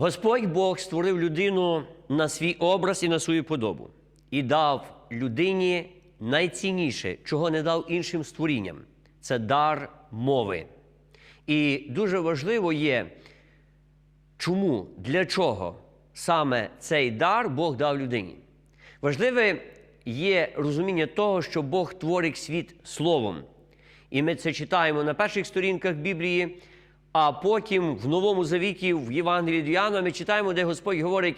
Господь Бог створив людину на свій образ і на свою подобу і дав людині найцінніше, чого не дав іншим створінням це дар мови. І дуже важливо є, чому, для чого саме цей дар Бог дав людині. Важливе є розуміння того, що Бог творить світ словом. І ми це читаємо на перших сторінках Біблії, а потім в Новому Завіті, в Євангелії від ми читаємо, де Господь говорить,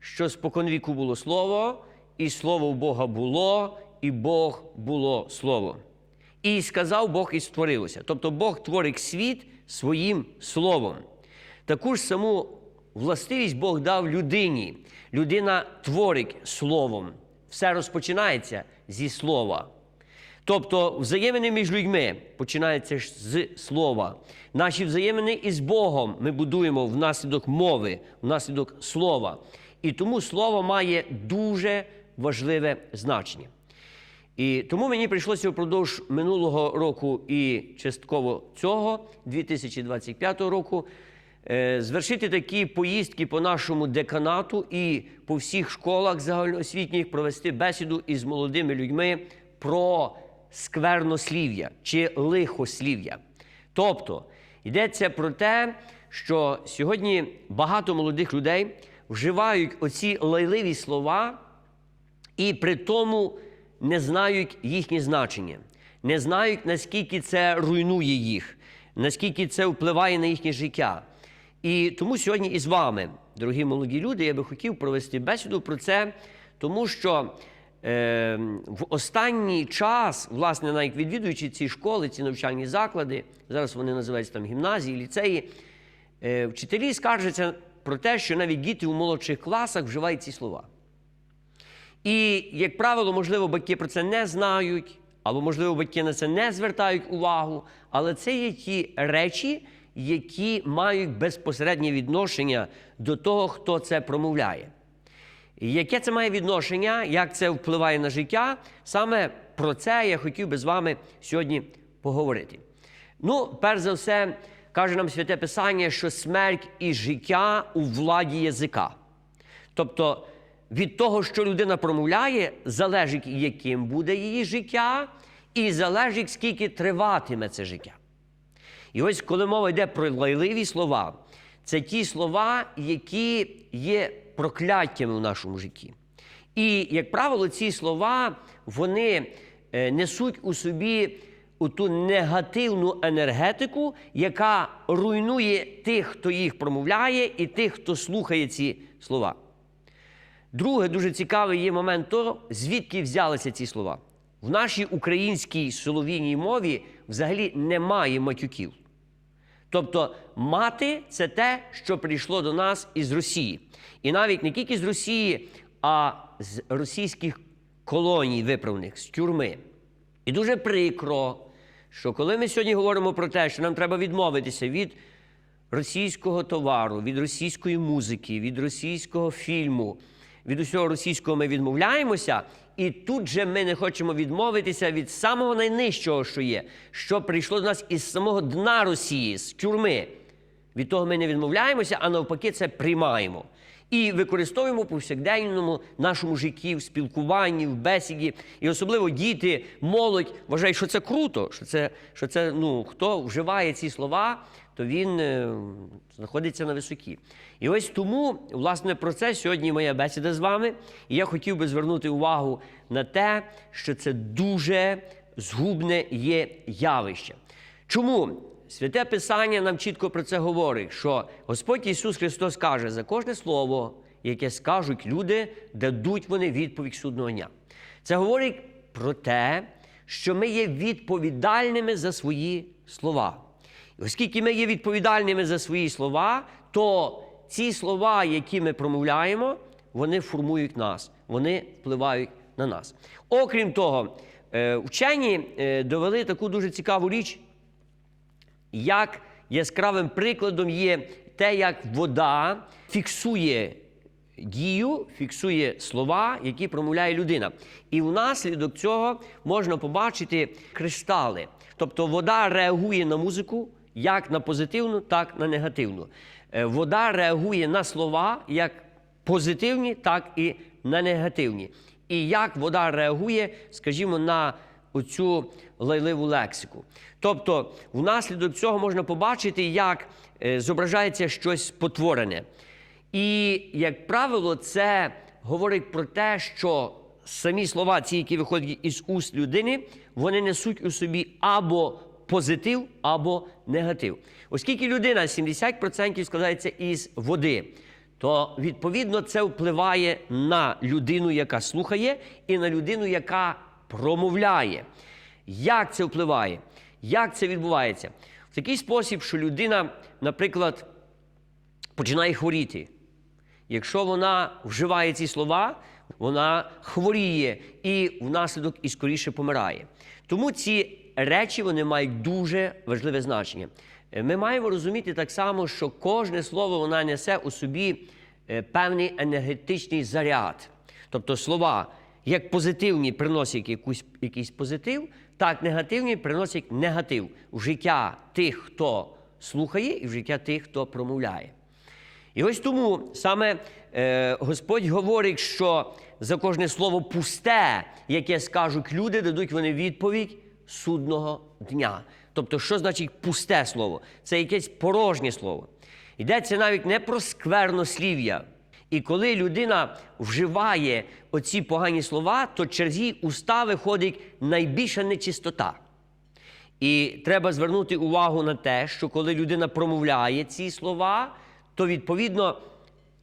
що споконвіку було слово, і слово в Бога було, і Бог було слово. І сказав Бог, і створилося. Тобто Бог творить світ своїм словом. Таку ж саму властивість Бог дав людині. Людина творить словом. Все розпочинається зі слова. Тобто взаємини між людьми починаються ж з слова. Наші взаємини із Богом ми будуємо внаслідок мови, внаслідок слова. І тому слово має дуже важливе значення. І тому мені прийшлося впродовж минулого року і частково цього, 2025 року, е, звершити такі поїздки по нашому деканату і по всіх школах загальноосвітніх провести бесіду із молодими людьми про сквернослів'я чи лихослів'я. Тобто йдеться про те, що сьогодні багато молодих людей вживають оці лайливі слова і при тому не знають їхнє значення, не знають, наскільки це руйнує їх, наскільки це впливає на їхнє життя. І тому сьогодні із вами, дорогі молоді люди, я би хотів провести бесіду про це, тому що в останній час, власне, навіть відвідуючи ці школи, ці навчальні заклади, зараз вони називаються там гімназії, ліцеї, е, вчителі скаржаться про те, що навіть діти у молодших класах вживають ці слова. І, як правило, можливо, батьки про це не знають, або, можливо, батьки на це не звертають увагу, але це є ті речі, які мають безпосереднє відношення до того, хто це промовляє. Яке це має відношення, як це впливає на життя? Саме про це я хотів би з вами сьогодні поговорити. Ну, перш за все, каже нам Святе Писання, що смерть і життя у владі язика. Тобто від того, що людина промовляє, залежить, яким буде її життя, і залежить, скільки триватиме це життя. І ось коли мова йде про лайливі слова, це ті слова, які є прокляттями в нашому житті. І, як правило, ці слова вони е, несуть у собі ту негативну енергетику, яка руйнує тих, хто їх промовляє, і тих, хто слухає ці слова. Друге, дуже цікавий є момент того, звідки взялися ці слова. В нашій українській солов'їній мові взагалі немає матюків. Тобто мати це те, що прийшло до нас із Росії. І навіть не тільки з Росії, а з російських колоній виправних, з тюрми. І дуже прикро, що коли ми сьогодні говоримо про те, що нам треба відмовитися від російського товару, від російської музики, від російського фільму, від усього російського ми відмовляємося, і тут же ми не хочемо відмовитися від самого найнижчого, що є, що прийшло до нас із самого дна Росії, з тюрми. Від того ми не відмовляємося, а навпаки, це приймаємо. І використовуємо повсякденному нашому житті, в спілкуванні, в бесіді. І особливо діти, молодь вважають, що це круто, що це, що це ну, хто вживає ці слова, то він е, знаходиться на високі. І ось тому, власне, про це сьогодні моя бесіда з вами. І я хотів би звернути увагу на те, що це дуже згубне є явище. Чому? Святе Писання нам чітко про це говорить, що Господь Ісус Христос каже, за кожне слово, яке скажуть люди, дадуть вони відповідь судного дня. Це говорить про те, що ми є відповідальними за свої слова. І оскільки ми є відповідальними за свої слова, то ці слова, які ми промовляємо, вони формують нас, вони впливають на нас. Окрім того, е, вчені е, довели таку дуже цікаву річ як яскравим прикладом є те, як вода фіксує дію, фіксує слова, які промовляє людина. І внаслідок цього можна побачити кристали. Тобто вода реагує на музику як на позитивну, так на негативну. Е, Вода реагує на слова як позитивні, так і на негативні. І як вода реагує, скажімо, на оцю лайливу лексику. Тобто, внаслідок цього можна побачити, як е, зображається щось спотворене. І, як правило, це говорить про те, що самі слова, ці, які виходять із уст людини, вони несуть у собі або позитив, або негатив. Оскільки людина 70% складається із води, то відповідно це впливає на людину, яка слухає, і на людину, яка промовляє. Як це впливає? Як це відбувається? В такий спосіб, що людина, наприклад, починає хворіти. Якщо вона вживає ці слова, вона хворіє і внаслідок і скоріше помирає. Тому ці речі вони мають дуже важливе значення. Е, Ми маємо розуміти так само, що кожне слово вона несе у собі е, певний енергетичний заряд. Тобто слова, як позитивні приносять якусь, якийсь позитив, так негативні приносять негатив в життя тих, хто слухає, і в життя тих, хто промовляє. І ось тому саме е, Господь говорить, що за кожне слово пусте, яке скажуть люди, дадуть вони відповідь судного дня. Тобто, що значить пусте слово? Це якесь порожнє слово. Йдеться навіть не про сквернослів'я. І коли людина вживає оці погані слова, то через її уста виходить найбільша нечистота. І треба звернути увагу на те, що коли людина промовляє ці слова, то відповідно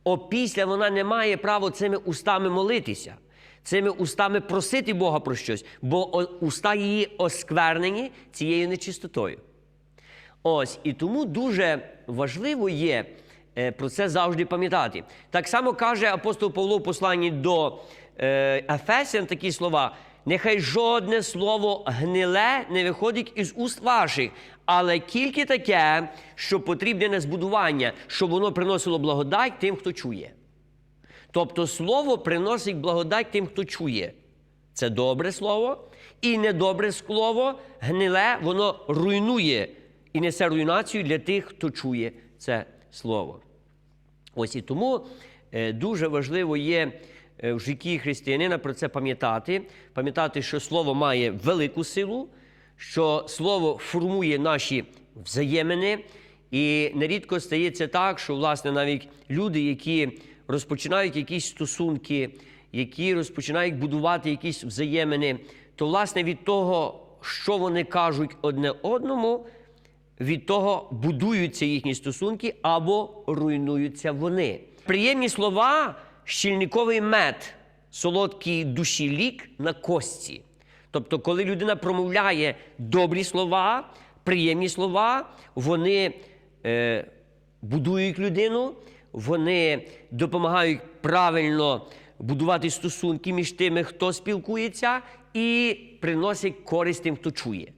опісля вона не має права цими устами молитися, цими устами просити Бога про щось, бо уста її осквернені цією нечистотою. Ось і тому дуже важливо є про це завжди пам'ятати. Так само каже апостол Павло в посланні до е, Ефесян такі слова: нехай жодне слово гниле не виходить із уст ваших, але тільки таке, що потрібне на збудування, щоб воно приносило благодать тим, хто чує. Тобто слово приносить благодать тим, хто чує. Це добре слово, і недобре слово, гниле, воно руйнує і несе руйнацію для тих, хто чує це слово. Ось і тому е, дуже важливо є е, в житті християнина про це пам'ятати, пам'ятати, що слово має велику силу, що слово формує наші взаємини. І нерідко стається так, що власне навіть люди, які розпочинають якісь стосунки, які розпочинають будувати якісь взаємини, то власне від того, що вони кажуть одне одному, від того будуються їхні стосунки або руйнуються вони. Приємні слова щільниковий мед, солодкий душі лік на кості. Тобто, коли людина промовляє добрі слова, приємні слова, вони е, будують людину, вони допомагають правильно будувати стосунки між тими, хто спілкується, і приносять користь тим, хто чує.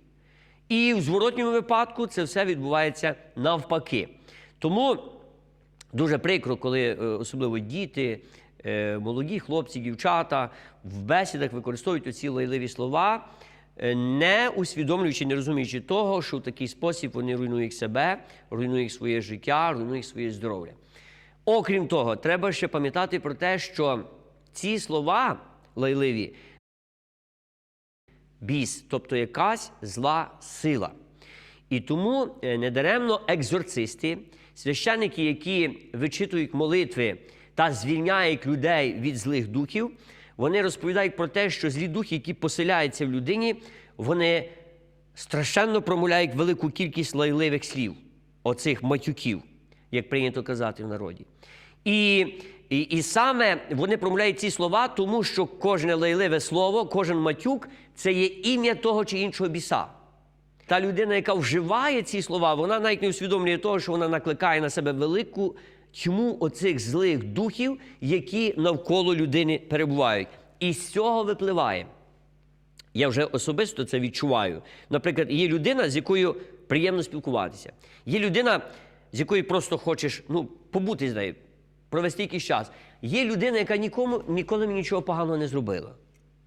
І в зворотньому випадку це все відбувається навпаки. Тому дуже прикро, коли е, особливо діти, е, молоді хлопці, дівчата в бесідах використовують оці лайливі слова, е, не усвідомлюючи, не розуміючи того, що в такий спосіб вони руйнують себе, руйнують своє життя, руйнують своє здоров'я. Окрім того, треба ще пам'ятати про те, що ці слова лайливі біс, тобто якась зла сила. І тому е, недаремно екзорцисти, священники, які вичитують молитви та звільняють людей від злих духів, вони розповідають про те, що злі духи, які поселяються в людині, вони страшенно промовляють велику кількість лайливих слів, оцих матюків, як прийнято казати в народі. І, і, і саме вони промовляють ці слова, тому що кожне лайливе слово, кожен матюк це є ім'я того чи іншого біса. Та людина, яка вживає ці слова, вона навіть не усвідомлює того, що вона накликає на себе велику тьму оцих злих духів, які навколо людини перебувають. І з цього випливає. Я вже особисто це відчуваю. Наприклад, є людина, з якою приємно спілкуватися. Є людина, з якою просто хочеш ну, побути з нею, провести якийсь час. Є людина, яка нікому ніколи мені нічого поганого не зробила.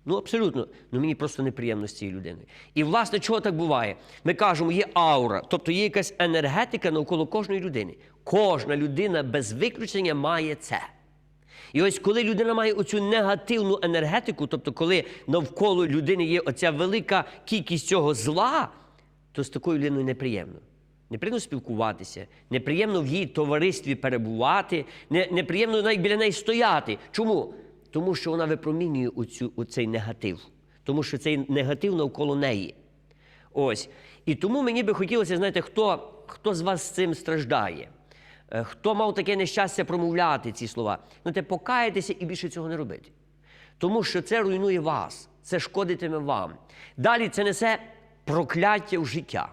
Ну, абсолютно. Ну мені просто неприємно з цією людиною. І власне, чого так буває? Ми кажемо, є аура, тобто є якась енергетика навколо кожної людини. Кожна людина без виключення має це. І ось коли людина має оцю негативну енергетику, тобто коли навколо людини є оця велика кількість цього зла, то з такою людиною неприємно. Неприємно спілкуватися, неприємно в її товаристві перебувати, не, неприємно навіть біля неї стояти. Чому? Тому що вона випромінює оцю, оцей негатив, тому що цей негатив навколо неї. Ось. І тому мені би хотілося, знаєте, хто, хто з вас з цим страждає, Е, хто мав таке нещастя промовляти ці слова, знаєте, покаятися і більше цього не робити. Тому що це руйнує вас, це шкодитиме вам. Далі це несе прокляття в життя.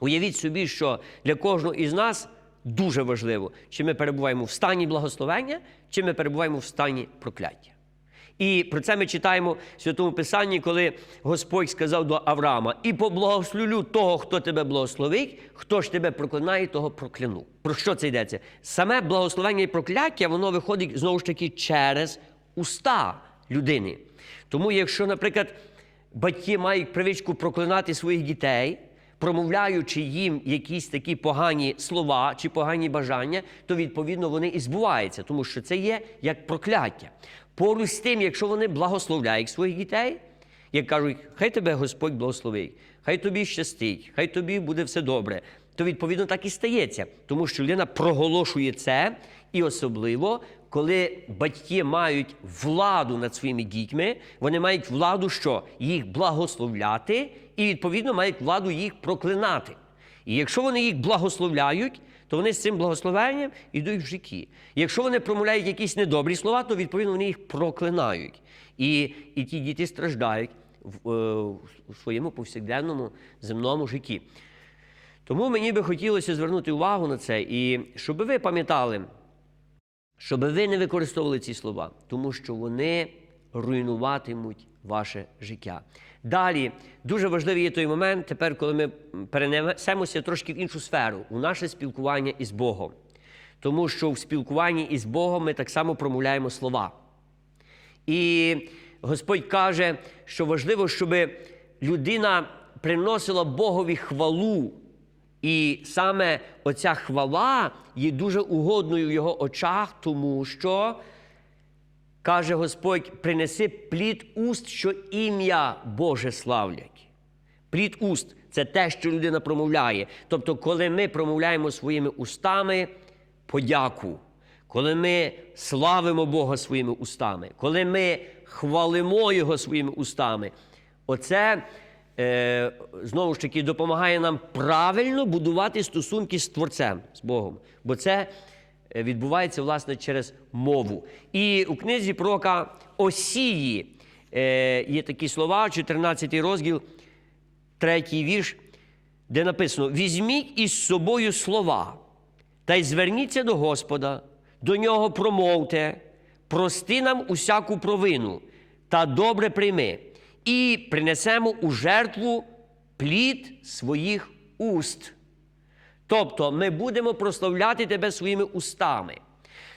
Уявіть собі, що для кожного із нас дуже важливо, чи ми перебуваємо в стані благословення, чи ми перебуваємо в стані прокляття. І про це ми читаємо в Святому Писанні, коли Господь сказав до Авраама: І поблагословлю того, хто тебе благословить, хто ж тебе проклинає, того прокляну. Про що це йдеться? Саме благословення і прокляття, воно виходить знову ж таки через уста людини. Тому, якщо, наприклад, батьки мають привичку проклинати своїх дітей, промовляючи їм якісь такі погані слова чи погані бажання, то відповідно вони і збуваються, тому що це є як прокляття. Поруч з тим, якщо вони благословляють своїх дітей, як кажуть, хай тебе Господь благословить, хай тобі щастить, хай тобі буде все добре, то відповідно так і стається, тому що людина проголошує це, і особливо, коли батьки мають владу над своїми дітьми, вони мають владу, що їх благословляти, і відповідно мають владу їх проклинати. І якщо вони їх благословляють, то вони з цим благословенням йдуть в житті. Якщо вони промовляють якісь недобрі слова, то відповідно вони їх проклинають. І, і ті діти страждають в, е, у своєму повсякденному земному житті. Тому мені би хотілося звернути увагу на це, і щоб ви пам'ятали, щоб ви не використовували ці слова, тому що вони руйнуватимуть ваше життя. Далі дуже важливий є той момент, тепер, коли ми перенесемося трошки в іншу сферу, у наше спілкування із Богом. Тому що в спілкуванні із Богом ми так само промовляємо слова. І Господь каже, що важливо, щоб людина приносила Богові хвалу. І саме оця хвала є дуже угодною в його очах, тому що, каже Господь, принеси плід уст, що ім'я Боже славлять. Плід уст це те, що людина промовляє. Тобто, коли ми промовляємо своїми устами подяку, коли ми славимо Бога своїми устами, коли ми хвалимо Його своїми устами, оце е, знову ж таки допомагає нам правильно будувати стосунки з Творцем, з Богом. Бо це відбувається власне через мову. І у книзі пророка Осії е, є такі слова, 14 розділ, третій вірш, де написано: Візьміть із собою слова, та й зверніться до Господа, до нього промовте, прости нам усяку провину та добре прийми, і принесемо у жертву плід своїх уст. Тобто ми будемо прославляти тебе своїми устами.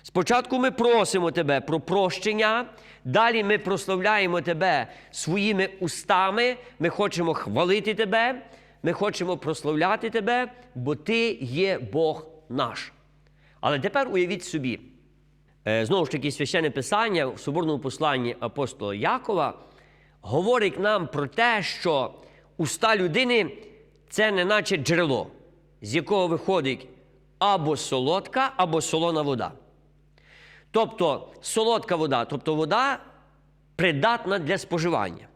Спочатку ми просимо тебе про прощення, далі ми прославляємо тебе своїми устами, ми хочемо хвалити тебе, ми хочемо прославляти тебе, бо ти є Бог наш. Але тепер уявіть собі, е, знову ж таки, священне писання в соборному посланні апостола Якова говорить нам про те, що уста людини це не наче джерело, з якого виходить або солодка, або солона вода. Тобто солодка вода, тобто вода придатна для споживання.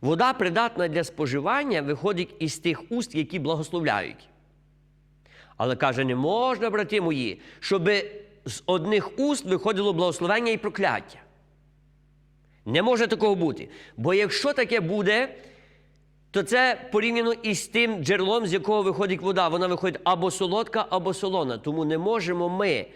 Вода придатна для споживання виходить із тих уст, які благословляють. Але каже, не можна, брати мої, щоб з одних уст виходило благословення і прокляття. Не може такого бути. Бо якщо таке буде, то це порівняно із тим джерелом, з якого виходить вода. Вона виходить або солодка, або солона. Тому не можемо ми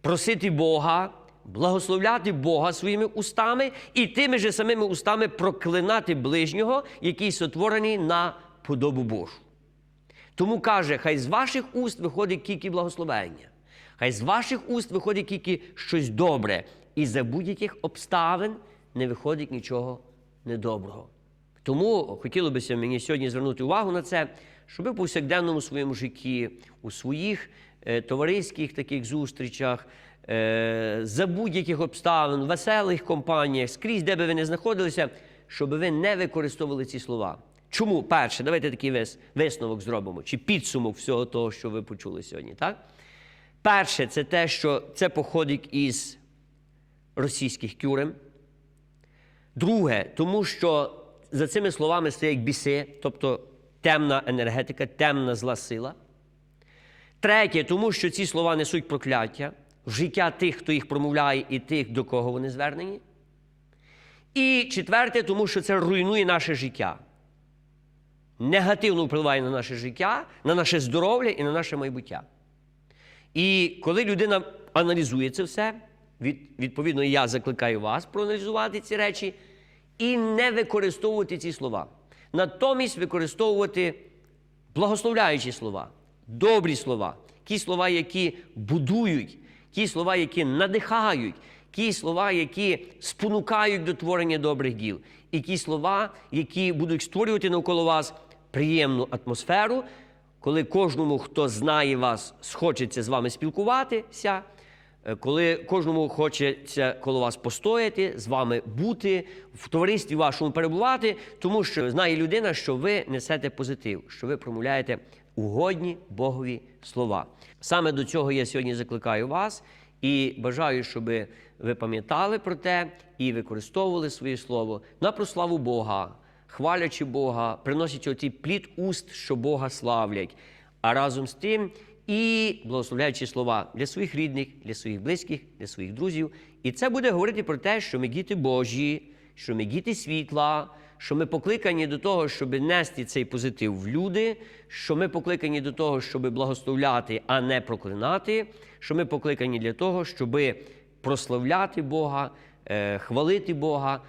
просити Бога, благословляти Бога своїми устами і тими же самими устами проклинати ближнього, який сотворений на подобу Божу. Тому каже, хай з ваших уст виходить тільки благословення, хай з ваших уст виходить тільки щось добре, і за будь-яких обставин не виходить нічого недоброго. Тому хотілося б мені сьогодні звернути увагу на це, щоб ви повсякденному своєму житті, у своїх е, товариських таких зустрічах, е, за будь-яких обставин, веселих компаніях, скрізь, де би ви не знаходилися, щоб ви не використовували ці слова. Чому? Перше, давайте такий вис- висновок зробимо, чи підсумок всього того, що ви почули сьогодні. Так? Перше, це те, що це походить із російських тюрем. Друге, тому що за цими словами стоять біси, тобто темна енергетика, темна зла сила. Третє, тому що ці слова несуть прокляття в життя тих, хто їх промовляє, і тих, до кого вони звернені. І четверте, тому що це руйнує наше життя. Негативно впливає на наше життя, на наше здоров'я і на наше майбуття. І коли людина аналізує це все, відповідно, я закликаю вас проаналізувати ці речі і не використовувати ці слова. Натомість використовувати благословляючі слова, добрі слова, ті слова, які будують, ті слова, які надихають, ті слова, які спонукають до творення добрих діл, і ті слова, які будуть створювати навколо вас приємну атмосферу, коли кожному, хто знає вас, схочеться з вами спілкуватися, коли кожному хочеться коло вас постояти, з вами бути, в товаристві вашому перебувати, тому що знає людина, що ви несете позитив, що ви промовляєте угодні Богові слова. Саме до цього я сьогодні закликаю вас і бажаю, щоб ви пам'ятали про те і використовували своє слово на прославу Бога хвалячи Бога, приносячи оцей плід уст, що Бога славлять, а разом з тим і благословляючи слова для своїх рідних, для своїх близьких, для своїх друзів. І це буде говорити про те, що ми діти Божі, що ми діти світла, що ми покликані до того, щоб нести цей позитив в люди, що ми покликані до того, щоб благословляти, а не проклинати, що ми покликані для того, щоб прославляти Бога, е, хвалити Бога,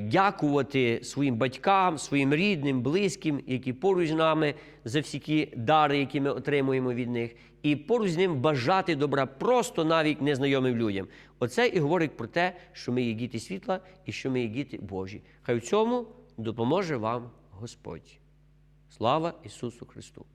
дякувати своїм батькам, своїм рідним, близьким, які поруч з нами за всі дари, які ми отримуємо від них, і поруч з ним бажати добра просто навіть незнайомим людям. Оце і говорить про те, що ми є діти світла і що ми є діти Божі. Хай в цьому допоможе вам Господь. Слава Ісусу Христу!